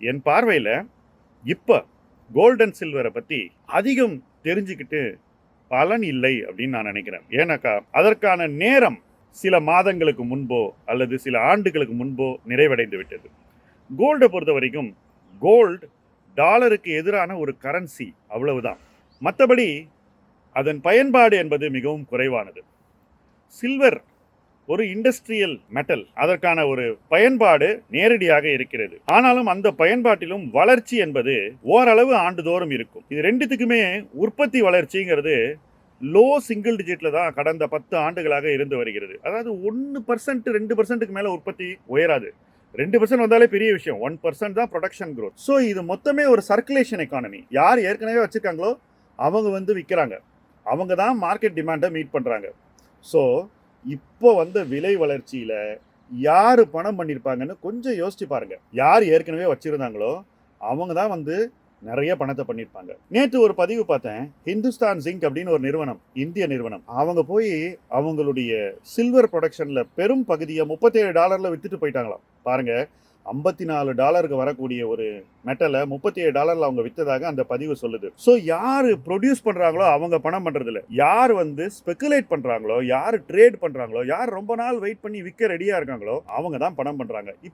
என் பார்வையில் இப்போ கோல்டன் சில்வரை பற்றி அதிகம் தெரிஞ்சுக்கிட்டு பலன் இல்லை அப்படின்னு நான் நினைக்கிறேன். ஏன்னாக்கா அதற்கான நேரம் சில மாதங்களுக்கு முன்போ அல்லது சில ஆண்டுகளுக்கு முன்போ நிறைவடைந்து விட்டது. கோல்டை பொறுத்த வரைக்கும் கோல்டு டாலருக்கு எதிரான ஒரு கரன்சி அவ்வளவுதான். மற்றபடி அதன் பயன்பாடு என்பது மிகவும் குறைவானது. சில்வர் ஒரு இண்டஸ்ட்ரியல் மெட்டல் அதற்கான ஒரு பயன்பாடு நேரடியாக இருக்கிறது. ஆனாலும் அந்த பயன்பாட்டிலும் வளர்ச்சி என்பது ஓரளவு ஆண்டுதோறும் இருக்கும். இது ரெண்டுத்துக்குமே உற்பத்தி வளர்ச்சிங்கிறது லோ சிங்கிள் டிஜிட்டில் தான் கடந்த பத்து ஆண்டுகளாக இருந்து வருகிறது. அதாவது ஒன்று பர்சன்ட் ரெண்டு பர்சன்ட்டுக்கு மேலே உற்பத்தி உயராது. ரெண்டு பர்சன்ட் வந்தாலே பெரிய விஷயம். ஒன் பர்சன்ட் தான் ப்ரொடக்ஷன் க்ரோத் ஸோ இது மொத்தமே ஒரு சர்க்குலேஷன் எக்கானமி யார் ஏற்கனவே வச்சுருக்காங்களோ அவங்க வந்து விற்கிறாங்க அவங்க தான் மார்க்கெட் டிமாண்டை மீட் பண்ணுறாங்க ஸோ இப்போ வந்த விலை வளர்ச்சியில் யார் பணம் பண்ணியிருப்பாங்கன்னு கொஞ்சம் யோசிச்சு பாருங்க. யார் ஏற்கனவே வச்சுருந்தாங்களோ அவங்க தான் வந்து நிறைய பணத்தை பண்ணியிருப்பாங்க நேற்று ஒரு பதிவு பார்த்தேன். ஹிந்துஸ்தான் ஜிங்க் அப்படின்னு ஒரு நிறுவனம் இந்திய நிறுவனம். அவங்க போய் அவங்களுடைய சில்வர் ப்ரொடக்ஷனில் பெரும் பகுதியை முப்பத்தேழு டாலரில் வித்துட்டு போயிட்டாங்களாம். பாருங்கள் ஐம்பத்தி நாலு டாலருக்கு வரக்கூடிய ஒரு மெட்டலை முப்பத்தி ஏழு டாலர்ல அவங்க வித்ததாக அந்த பதிவு சொல்லுது. ஸோ யார் ப்ரொடியூஸ் பண்றாங்களோ அவங்க பணம் பண்றது யார் வந்து ஸ்பெகுலேட் பண்றாங்களோ யார் ட்ரேட் பண்றாங்களோ யார் ரொம்ப நாள் வெயிட் பண்ணி விற்க ரெடியா இருக்காங்களோ அவங்க தான் பணம் பண்றாங்க.